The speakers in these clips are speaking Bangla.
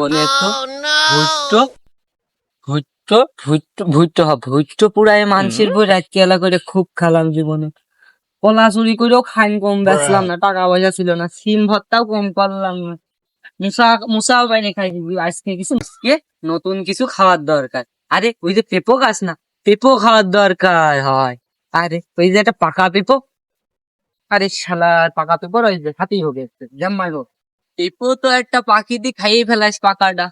জীবনে তো ভুট্টো ভুট্টো ভুট্টো ভুট্টো হ ভুট্টো পুরাই মানুষের বই রাত এলা করে খুব খেলাম জীবনে। কলা চুরি করেও খাইন কম বেচলাম না টাকা পয়সা ছিল না সিম ভর্তাও কম করলাম না। মুসা মুসাও পাইনি খাই আজকে কিছু আজকে নতুন কিছু খাওয়ার দরকার। আরে ওই যে পেপো গাছ না পেপো খাওয়ার দরকার হয়। আরে ওই যে একটা পাকা পেপো। আরে শালা পাকা পেপো রয়েছে খাতেই হবে জাম্মাই হোক পেপো তো একটা পাখি দিয়ে খাইয়ে ফেলাইস পাকাটা।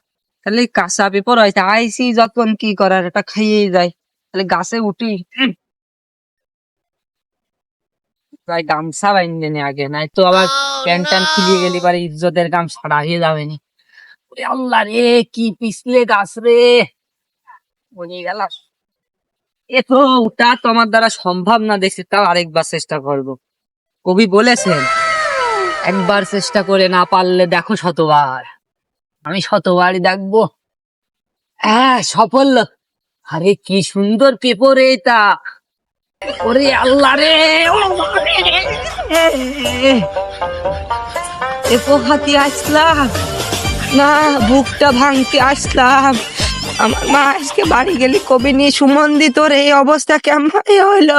তাহলে কাঁচা পেপো রয়েছে, আইসি যখন কি করার এটা খাইয়ে যায়। তাহলে গাছে উঠি। প্রায় গামছা বাইন্দে নে আগে নাই তো আবার প্যান্ট ট্যান্ট খুলিয়ে গেলি পারে ইজ্জতের গামছা হারিয়ে যাবে নি। ওরে আল্লাহ রে, কি পিছলে গাছ রে। বনি গেল এ তো ওটা তো আমার দ্বারা সম্ভব না দেখছি তাও আরেকবার চেষ্টা করব। কবি বলেছেন একবার চেষ্টা করে না পারলে দেখো শতবার। আমি শতবারই দেখব। হ্যাঁ সফল। আরে কি সুন্দর পেপর এটা। ওরে আল্লাহ রে হাতি আসলাম। না, বুকটা ভাঙতে আসলাম। আমার মা আজকে বাড়ি গেলি কবি নিয়ে সুমন্দি, তোর এই অবস্থা কেমন হইল?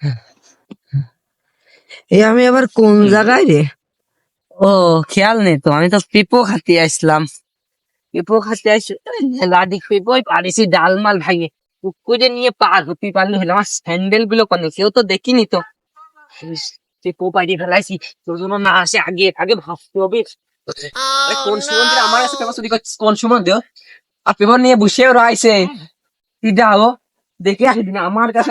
এই আমি আবার কোন জায়গায় রে? ও খেয়াল নেই তো আমি তো পিপো খাতে আসলাম। পিপো খাতে আস লাডি পিপো পারিছি ডাল মাল ভাঙে। পুকুরে নিয়ে পার হতে পারলে হলো আমার স্যান্ডেলগুলো কেন? কেউ তো দেখিনি তো। পিপো পাড়িয়ে ফেলাইছি তোর জন্য না আসে আগে আগে ভাবতে হবে। কোন সুমন্ত্রী আমার কাছে পেপার চুরি করছিস? কোন সুমন্ত্রী ও? আর পেপার নিয়ে বসে রয়েছে। কি যাও দেখে আসবি না আমার কাছে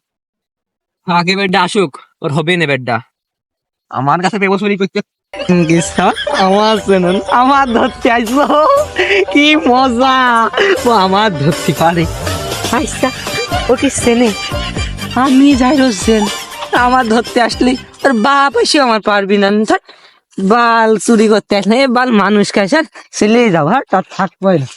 আগে বেডটা আসুক, ওর হবে না বেডটা। আমার কাছে চুরি করতে আমার চেনেন আমার ধরতে আইসো। কি মজা। ও, আমার ধরতে পারে। আইসা ও কি সেনে। আমি যাই রোজেন আমার ধরতে আসলি, তোর বাপ এসে আমার পারবি না। ধর, বাল চুরি করতে আসলে, বাল মানুষ খাইছে ছেলে যাও হ্যাঁ তার থাকব না।